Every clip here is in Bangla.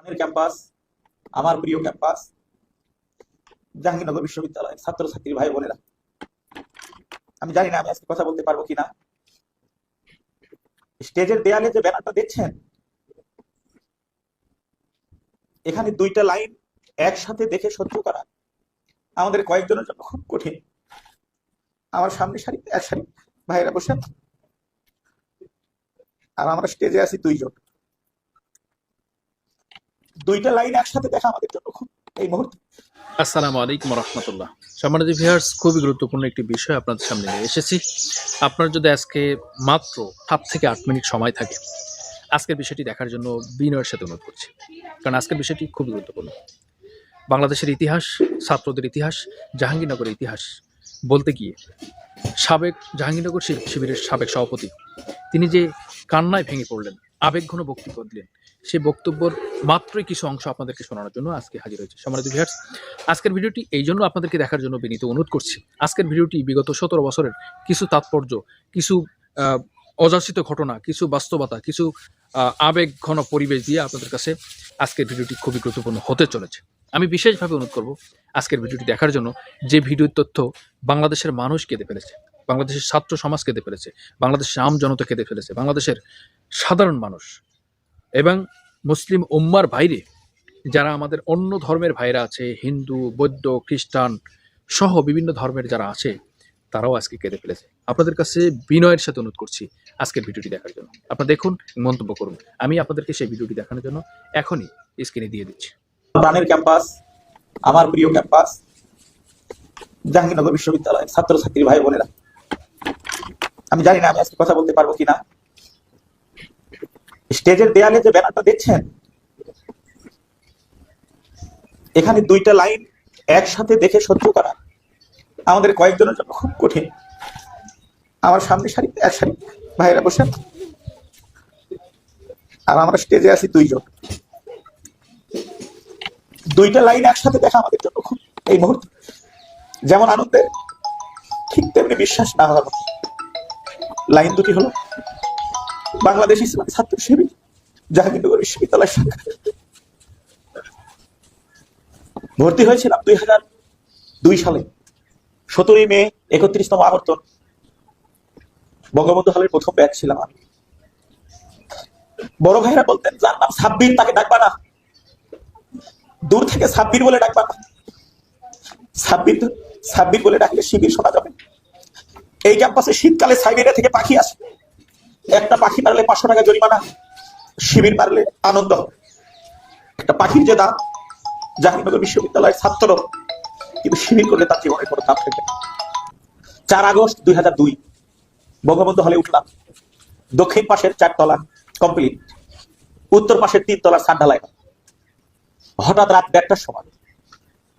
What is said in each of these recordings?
প্রাণের ক্যাম্পাস আমার প্রিয় ক্যাম্পাস জাহাঙ্গীরনগর বিশ্ববিদ্যালয়ের ছাত্রছাত্রী ভাই বোনেরা। আমি জানি না আমি আজকে কথা বলতে পারব কিনা। স্টেজের দেয়ালে যে ব্যানারটা দেখছেন? এখানে দুইটা লাইন একসাথে দেখে সহ্য করা আমাদের কয়েকজনের জন্য খুব কঠিন। আমার সামনে সারি এক সারি ভাইরা বসে আর আমরা স্টেজে আছি দুইজন। দুইটা লাইন একসাথে দেখা আমাদের জন্য খুব এই মুহূর্তে। আসসালামু আলাইকুম রহমতুল্লাহ। সম্মানিত ভিউয়ার্স, খুবই গুরুত্বপূর্ণ একটি বিষয় আপনাদের সামনে নিয়ে এসেছি। আপনার যদি আজকে মাত্র সাত থেকে আট মিনিট সময় থাকে, আজকের বিষয়টি দেখার জন্য বিনয়ের সাথে অনুরোধ করছি। কারণ আজকের বিষয়টি খুবই গুরুত্বপূর্ণ। বাংলাদেশের ইতিহাস, ছাত্রদের ইতিহাস জাহাঙ্গীরনগরের ইতিহাস বলতে গিয়ে সাবেক জাহাঙ্গীরনগর শিবিরের সাবেক সভাপতি, তিনি যে কান্নায় ভেঙে পড়লেন, আবেগঘন বক্তব্য দিলেন, সেই বক্তব্যর মাত্রই কিছু অংশ আপনাদেরকে শোনানোর জন্য আজকে হাজির হয়েছে সম্মানিত ভিউয়ার্স। আজকের ভিডিওটি এই জন্য আপনাদেরকে দেখার জন্য বিনীত অনুরোধ করছি। আজকের ভিডিওটি বিগত সতেরো বছরের কিছু তাৎপর্য, কিছু অযাচিত ঘটনা, কিছু বাস্তবতা, কিছু আবেগ ঘন পরিবেশ দিয়ে আপনাদের কাছে আজকের ভিডিওটি খুবই গুরুত্বপূর্ণ হতে চলেছে। আমি বিশেষভাবে অনুরোধ করব আজকের ভিডিওটি দেখার জন্য যে ভিডিওর তথ্য বাংলাদেশের মানুষ কেঁদে ফেলেছে, বাংলাদেশের ছাত্র সমাজ কেঁদে ফেলেছে, বাংলাদেশের আম জনতা কেঁদে ফেলেছে, বাংলাদেশের সাধারণ মানুষ এবং মুসলিম উম্মার বাইরে, যারা আমাদের অন্য ধর্মের ভাইরা আছে, হিন্দু, বৌদ্ধ, খ্রিস্টান সহ বিভিন্ন ধর্মের যারা আছে, তারাও আজকে কেঁদে ফেলেছে। আপনাদের কাছে বিনয়ের সাথে অনুরোধ করছি আজকের ভিডিওটি দেখার জন্য। আপনারা দেখুন, মন্তব্য করুন। আমি আপনাদেরকে সেই ভিডিওটি দেখানোর জন্য এখনই স্ক্রিনে দিয়ে দিচ্ছি। প্রাণের ক্যাম্পাস আমার প্রিয় ক্যাম্পাস জাহাঙ্গীরনগর বিশ্ববিদ্যালয়ের ছাত্রছাত্রী ভাই বোনেরা আমি জানি না আমি আজকে কথা বলতে পারব কিনা। স্টেজের দেয়ালে যে ব্যানারটা দেখছেন? এখানে দুইটা লাইন একসাথে দেখে সহ্য করা। আমাদের কয়েকজনের জন্য খুব কঠিন। আমার সামনে সারি এক সারি ভাইরা বসে আর আমরা স্টেজে আছি দুইজন। দুইটা লাইন একসাথে দেখা আমাদের জন্য খুব এই মুহূর্তে। যেমন আনন্দের, ঠিক তেমনি বিশ্বাস না হওয়ার লাইন দুটি হলো বাংলাদেশ ইসলামী ছাত্র শিবির জাহাঙ্গীরনগর বিশ্ববিদ্যালয় শাখা ভর্তি হয়েছিলাম দুই হাজার দুই সালে, সতেরোই মে, একত্রিশতম আবর্তন। বঙ্গবন্ধু হলের প্রথম ব্যাচ ছিলাম আমি। বড় ভাইরা বলতেন, যার নাম সাব্বির, তাকে ডাকবা না। দূর থেকে সাব্বির বলে ডাকবা না। সাব্বির সাব্বির বলে ডাকলে শিবির শোনা যাবে। এই ক্যাম্পাসে শীতকালে সাইবেরিয়া থেকে পাখি আসে। একটা পাখি মারলে পাঁচশো টাকা জরিমানা, শিবির মারলে আনন্দ। একটা পাখির যে দাম জাহাঙ্গীরনগর বিশ্ববিদ্যালয়ের ছাত্র কিন্তু শিবির করলে তার জীবনের কোনো দাম থাকবে না। চার আগস্ট দুই হাজার দুই, বঙ্গবন্ধু হলে উঠলাম। দক্ষিণ পাশের চারতলা কমপ্লিট উত্তর পাশের তিন তলার সাত ঢালাই হঠাৎ রাত দেড়টার সময়,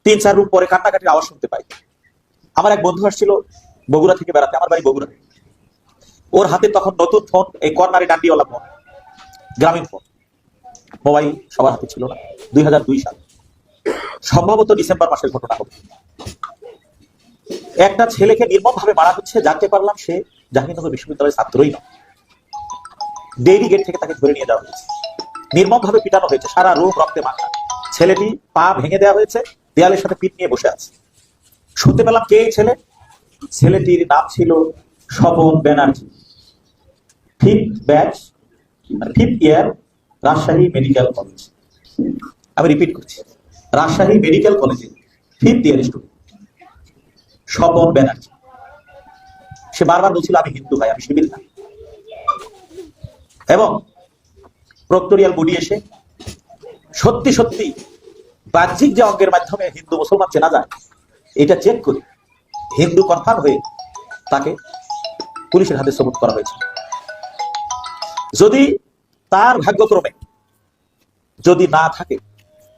তিন চার রুম পরে কান্নাকাটির আওয়াজ শুনতে পাই। আমার এক বন্ধু আসছিল বগুড়া থেকে বেড়াতে, আমার বাড়ি বগুড়া ওর হাতে তখন নতুন ফোন, এই কর্নারি ডান্ডিওয়ালা ফোন, গ্রামীণ ফোন। মোবাইল সবার হাতে ছিল না, দুই হাজার দুই সাল। সম্ভবত ডিসেম্বর মাসের ঘটনা হবে। একটা ছেলেকে নির্মম ভাবে মারা হচ্ছে, জানতে পারলাম সে জাহাঙ্গীরনগর বিশ্ববিদ্যালয়ের ছাত্রই নয়। ডেইরি গেট থেকে তাকে ধরে নিয়ে যাওয়া হয়েছে। নির্মম ভাবে পিটানো হয়েছে, সারা রুম রক্তে মাখা। ছেলেটি পা ভেঙে দেওয়া হয়েছে, দেয়ালের সাথে পিঠ নিয়ে বসে আছে। শুনতে পেলাম কে ছেলে? ছেলেটির নাম ছিল Swapan Banerjee. Fifth batch fifth year Rajshahi medical college আমি রিপিট করছি। রাজশাহী মেডিকেল কলেজে fifth year student Swapan Banerjee. সে বারবার বলছিল, আমি হিন্দু ভাই, আমি সিভিল না। এবং প্রক্টোরিয়াল বডি এসে সত্যি সত্যি বাহ্যিক যে অঙ্গের মাধ্যমে হিন্দু মুসলমান চেনা যায়, এটা চেক করে হিন্দু কনফার্ম হয়ে তাকে পুলিশের হাতে সবুত করা হয়েছে। যদি তার ভাগ্যক্রমে যদি না থাকে,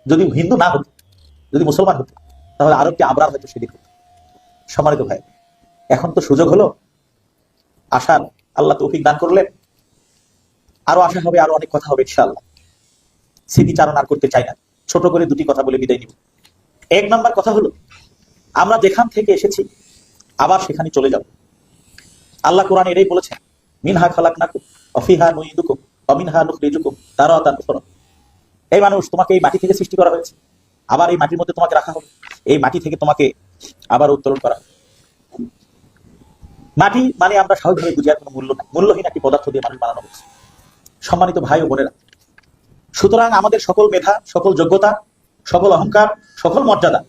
যদি হিন্দু না হতো, যদি মুসলমান হতো, তাহলে আরও একটি আবরার হয়তো সেদিন হতো সম্মানিত ভাই, এখন তো সুযোগ হলো। আশার আল্লাহ তৌফিক দান করলেন। আরও আশা হবে, আরও অনেক কথা হবে ইনশাআল্লাহ। স্মৃতিচারণ আর করতে চাই না। ছোট করে দুটি কথা বলে বিদায় নিব। এক নাম্বার কথা হলো, আমরা যেখান থেকে এসেছি, আবার সেখানে চলে যাব। আল্লাহ কোরআন এটাই বলেছেন, মিনহা খালাক নাকুম অফিহা নুইদুকুম অমিনহা নুখরিজুকুম তারাতান উখরা। এই মানুষ তোমাকে এই মাটি থেকে সৃষ্টি করা হয়েছে, আবার এই মাটির মধ্যে তোমাকে রাখা হবে এই মাটি থেকে তোমাকে আবার উত্তোলন করা। মাটি মানে আমরা স্বাভাবিকভাবে বুঝি, আর কোনো মূল্য নাই। মূল্যহীন একটি পদার্থ দিয়ে মানুষ বানানো হয়েছে। সম্মানিত ভাই ও বোনেরা, সুতরাং আমাদের সকল মেধা, সকল যোগ্যতা, সকল অহংকার, সকল মর্যাদা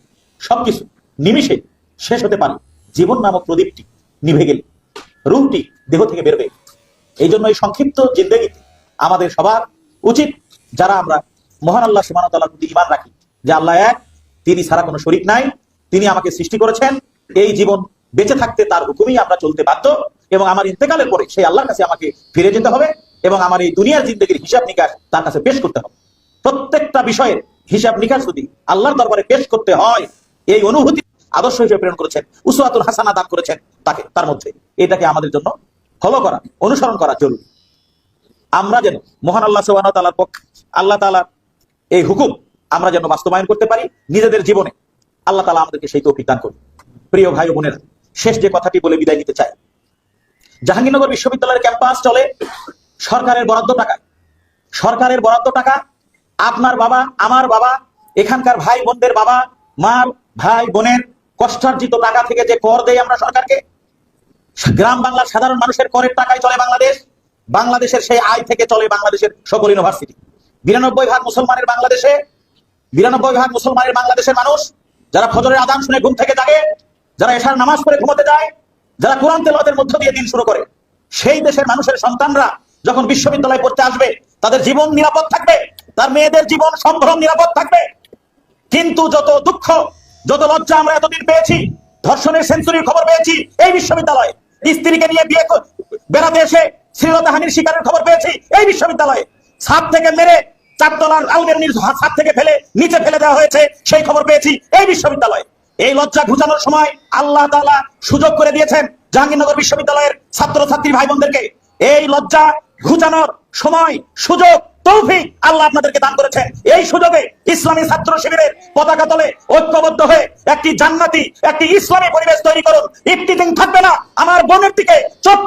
সবকিছু নিমিষে শেষ হতে পারে। জীবন নামক প্রদীপটি নিভে গেলে। রূপটি দেহ থেকে বেরোবে এই জন্য এই সংক্ষিপ্ত জিন্দগিতে আমাদের সবার উচিত, যারা আমরা মহান আল্লাহ সুমান প্রতি ইমান রাখি, যে আল্লাহ এক, তিনি ছাড়া কোনো শরিক নাই, তিনি আমাকে সৃষ্টি করেছেন, এই জীবন বেঁচে থাকতে তার হুকুমেই আমরা চলতে বাধ্য এবং আমার ইন্তেকালের পরে সেই আল্লাহর কাছে আমাকে ফিরে যেতে হবে এবং আমার এই দুনিয়ার জিন্দগির হিসাব নিকাশ তার কাছে পেশ করতে হবে। প্রত্যেকটা বিষয়ের হিসাব নিকাশ যদি আল্লাহর দরবারে পেশ করতে হয়, এই অনুভূতি আদর্শ হিসেবে প্রেরণ করেছেন উসুয়াতুল হাসানা দান করেছেন তাকে, তার মধ্যে। এটাকে আমাদের জন্য ফলো করা, অনুসরণ করা জরুরি। আমরা যেন মহান আল্লাহ সুবাহ তালার পক্ষে, আল্লাহ তালার এই হুকুম আমরা যেন বাস্তবায়ন করতে পারি, নিজেদের জীবনে আল্লাহ তালা আমাদেরকে সেই তৌফিক দান করুন। প্রিয় ভাই বোনেরা, শেষ যে কথাটি বলে বিদায় নিতে চাই। জাহাঙ্গীরনগর বিশ্ববিদ্যালয়ের ক্যাম্পাস চলে সরকারের বরাদ্দ টাকা সরকারের বরাদ্দ টাকা, আপনার বাবা, আমার বাবা, এখানকার ভাই বোনদের বাবা, মার ভাই বোনের কষ্টার্জিত টাকা থেকে যে কর দেয় আমরা সরকারকে, গ্রাম বাংলার সাধারণ মানুষের করের টাকায় চলে বাংলাদেশ, বাংলাদেশের সেই আয় থেকে চলে বাংলাদেশের সকল ইউনিভার্সিটি বিরানব্বই ভাগ মুসলমানের বাংলাদেশে, বিরানব্বই ভাগ মুসলমানের বাংলাদেশের মানুষ, যারা ফজরের আদান শুনে ঘুম থেকে জাগে, যারা এশার নামাজ পড়ে ঘুমোতে যায়, যারা কোরআন তেলাওয়াতের মধ্য দিয়ে দিন শুরু করে, সেই দেশের মানুষের সন্তানরা যখন বিশ্ববিদ্যালয়ে পড়তে আসবে, তাদের জীবন নিরাপদ থাকবে, তার মেয়েদের জীবন সম্ভ্রম নিরাপদ থাকবে। কিন্তু যত দুঃখ যত লজ্জা আমরা এতদিন পেয়েছি, ধর্ষণের সেঞ্চুরির খবর পেয়েছি, এই বিশ্ববিদ্যালয়ে স্ত্রীকে নিয়ে বিয়ে বেড়াতে এসে শ্রীলতা হানির শিকারের খবর পেয়েছি, এই বিশ্ববিদ্যালয়ে। ছাদ থেকে মেরে চারতলার আলবেরনির ছাদ থেকে ফেলে নিচে ফেলে দেওয়া হয়েছে, সেই খবর পেয়েছি, এই বিশ্ববিদ্যালয়ে। এই লজ্জা ঘুচানোর সময় আল্লাহ তাআলা সুযোগ করে দিয়েছেন জাহাঙ্গীরনগর বিশ্ববিদ্যালয়ের ছাত্র ছাত্রী ভাই বোনদেরকে এই লজ্জা ঘুচানোর সময় সুযোগ তৌফিক আল্লাহ আপনাদেরকে দান করেছেন। এই সুযোগে ইসলামী ছাত্র শিবিরের পতাকা তলে ঐক্যবদ্ধ হয়ে একটি জান্নাতি, একটি ইসলামী পরিবেশ তৈরি করুন। ইফতিজিং থাকবে না। আমার বোনের দিকে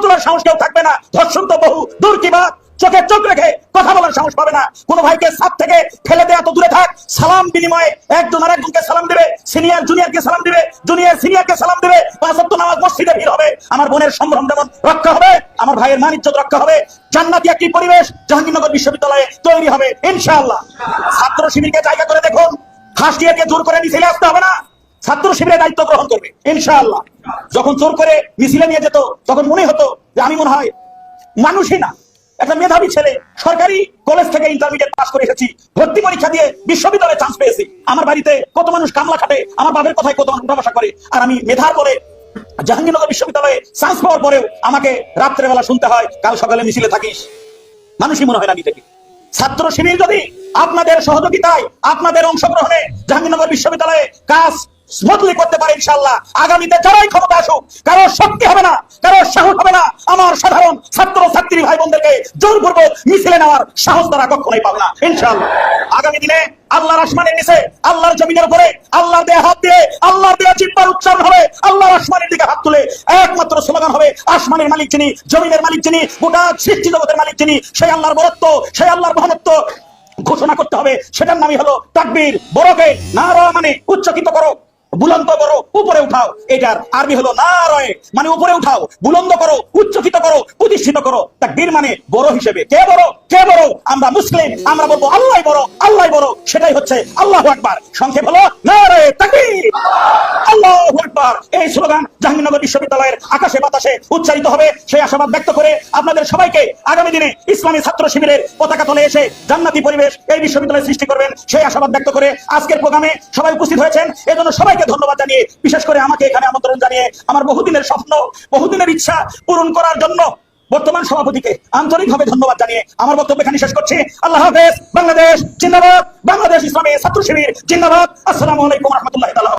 তোলার সাহস থাকবে না। ধর্ষণ তো বহু। দূর কি বাত? চোখে চোখ রেখে কথা বলার সাহস পাবে না। কোনো ভাইকে সাপ থেকে ফেলে দেয়া তো দূরে থাক। সালাম বিনিময়ে একজন আর একজনকে সালাম দিবে। সিনিয়র, জুনিয়রকে সালাম দিবে। জুনিয়র, সিনিয়রকে সালাম দিবে। পাঁচ ওয়াক্ত নামাজ মসজিদে ভিড় হবে। আমার বোনের সম্ভ্রম যেমন রক্ষা হবে, আমার ভাইয়ের মান ইজ্জত রক্ষা হবে। জান্নাতি একটি পরিবেশ জাহাঙ্গীরনগর বিশ্ববিদ্যালয়ে তৈরি হবে, ইনশাআল্লাহ। ছাত্র শিবিরকে জায়গা করে দেখুন। হাসিয়াকে জোর করে মিছিলে আসতে হবে না? ছাত্র শিবিরের দায়িত্ব গ্রহণ করবে, ইনশাআল্লাহ। যখন জোর করে মিছিলে নিয়ে যেত, তখন মনে হতো যে আমি মনে হয় মানুষই না। একটা মেধাবী ছেলে, সরকারি কলেজ থেকে ইন্টারমিডিয়েট পাস করে এসেছি, ভর্তি পরীক্ষা দিয়ে বিশ্ববিদ্যালয়ে চান্স পেয়েছি। আমার বাড়িতে কত মানুষ কামলা খাটে, আমার বাবার কথায় কত মানুষ উঠাবসা করে। আর আমি মেধার বলে জাহাঙ্গীরনগর বিশ্ববিদ্যালয়ে চান্স পাওয়ার পরেও আমাকে রাত্রেবেলা শুনতে হয়, কাল সকালে মিছিলে থাকিস। মানুষই মনে হয় না নিজেকে। ছাত্র শিবির যদি আপনাদের সহযোগিতায়, আপনাদের অংশগ্রহণে জাহাঙ্গীরনগর বিশ্ববিদ্যালয়ে কাজ স্মুথলি করতে পারে ইনশাল্লাহ আগামীতে যারাই ক্ষমতা আসুক, কারও শক্তি হবে না, কারও সাহস হবে না। আমার সাধারণ ছাত্র, ছাত্রী ভাই বোনদেরকে জোরপূর্বক মিছিলে নেওয়ার সাহস তারা কখনোই পাবে না ইনশাল্লাহ আগামী দিনে আল্লাহর আসমানের নিচে, আল্লাহর জমিনের উপরে, আল্লাহর দেয়া হাত দিয়ে, আল্লাহর দেয়া চিৎকার উচ্চারণ হবে, আল্লাহর আসমানের দিকে হাত তুলে একমাত্র স্লোগান হবে, আসমানের মালিক যিনি, জমিনের মালিক যিনি, গোটা সৃষ্টি জগতের মালিক যিনি, সেই আল্লাহর বরত্ব, সেই আল্লাহর মহত্ব ঘোষণা করতে হবে। সেটার নামই হলো তাকবীর বড়কে না মানে উচ্চকিত করো। বুলন্দ করো, উপরে উঠাও। এটার আরবি হলো না রয়ে মানে উপরে উঠাও, বুলন্দ করো উচ্চকিত করো, প্রতিষ্ঠিত করো। তাকবীর মানে বড় হিসেবে। কে বড়? কে বড়? আমরা মুসলিম। আমরা বলব আল্লাহ বড় আল্লাহ বড়। সেটাই হচ্ছে আল্লাহ আকবার। সংক্ষেপ হলো না রয়ে তাকবীর। আল্লাহ আকবার। এই স্লোগান জাহাঙ্গীরনগর বিশ্ববিদ্যালয়ের আকাশে বাতাসে উচ্চারিত হবে। সেই আশাবাদ ব্যক্ত করে আপনাদের সবাইকে আগামী দিনে ইসলামী ছাত্র শিবিরের পতাকা তলে এসে জান্নাতি পরিবেশ এই বিশ্ববিদ্যালয়ে সৃষ্টি করবেন। সেই আশাবাদ ব্যক্ত করে আজকের প্রোগ্রামে সবাই উপস্থিত হয়েছেন। এজন্য সবাইকে ধন্যবাদ জানিয়ে, বিশেষ করে আমাকে এখানে আমন্ত্রণ জানিয়ে, আমার বহুদিনের স্বপ্ন, বহুদিনের ইচ্ছা পূরণ করার জন্য বর্তমান সভাপতিকে আন্তরিকভাবে ধন্যবাদ জানিয়ে আমার বক্তব্য এখানে শেষ করছি। আল্লাহ হাফেজ, বাংলাদেশ, জিন্দাবাদ, বাংলাদেশ ইসলামী ছাত্র শিবির, জিন্দাবাদ। আসসালামু আলাইকুম রহমতুল্লাহ